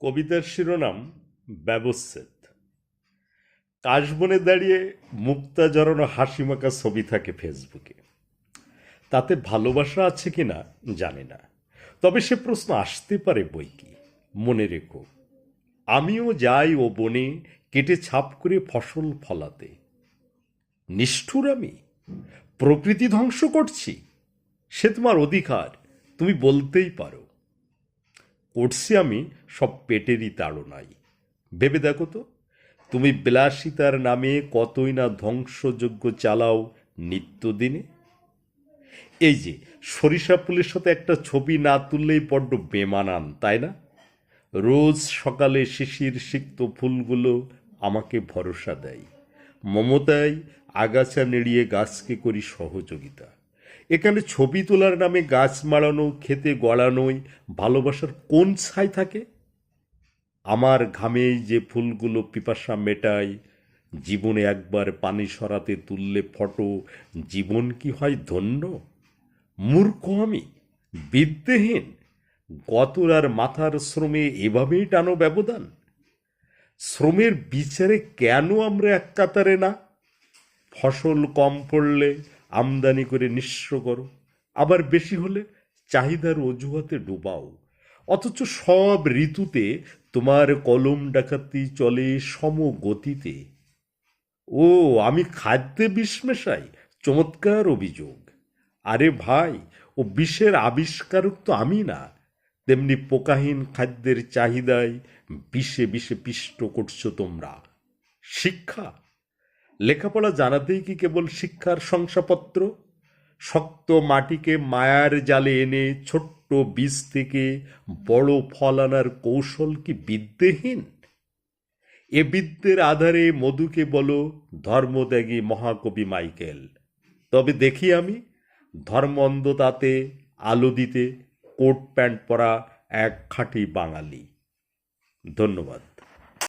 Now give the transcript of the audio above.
কবিতার শিরোনাম ব্যবচ্ছেদ। কাশবনে দাঁড়িয়ে মুক্তা জড়ানো হাসিমাখা ছবি থাকে ফেসবুকে। তাতে ভালোবাসা আছে কিনা জানি না। তবে সে প্রশ্ন আসতে পারে বই কি? মনে রেখো, আমিও যাই ও বনে কেটে ছাপ করে ফসল ফলাতে। নিষ্ঠুর আমি? প্রকৃতি ধ্বংস করছি? সে তোমার অধিকার, তুমি বলতেই পারো। করছি আমি, সব পেটেরই তাড়নাই। ভেবে দেখো তো, তুমি বিলাসিতার নামে কতই না ধ্বংসযোগ্য চালাও নিত্যদিনে? এই যে, সরিষা ফুলের সাথে একটা ছবি না তুললেই বড্ড বেমানান, তাই না? রোজ সকালে শিশির সিক্ত ফুলগুলো আমাকে ভরসা দেয়। মমতায় আগাছা নেড়িয়ে গাছকে করি সহযোগিতা। এখানে ছবি তোলার নামে গাছ মারানো খেতে গড়ানোই ভালোবাসার কোন ছাই থাকে? আমার ঘামেই যে ফুলগুলো পিপাসা মেটায়, জীবনে একবার পানি সরাতে তুললে ফটো জীবন কি হয় ধন্য? মূর্খ আমি বিদ্যেহীন গতর আর মাথার শ্রমে এভাবেই টানো ব্যবধান। শ্রমের বিচারে কেন আমরা এক কাতারে না? ফসল কম পড়লে আমদানি করে নিঃস্ব করো। আবার বেশি হলে চাহিদার অজুহাতে ডুবাও। অথচ সব ঋতুতে তোমার কলম ডাকাতি চলে সমগতিতে। ও, আমি খাদ্যে বিষ মেশাই, চমৎকার অভিযোগ। আরে ভাই, ও বিষের আবিষ্কারক তো আমি না। তেমনি পোকাহীন খাদ্যের চাহিদায় বিষে বিষে পিষ্ট করছ তোমরা। শিক্ষা লেখাপড়া জানাতেই কি কেবল শিক্ষার শংসাপত্র? শক্ত মাটিকে মায়ার জালে এনে ছোট্ট বীজ থেকে বড় ফল আনার কৌশল কি বিদ্যেহীন? এ বিদ্যের আধারে মধুকে বলো ধর্মত্যাগী মহাকবি মাইকেল। তবে দেখি আমি ধর্ম অন্ধতাতে আলো দিতে কোট প্যান্ট পরা এক খাঁটি বাঙালি। ধন্যবাদ।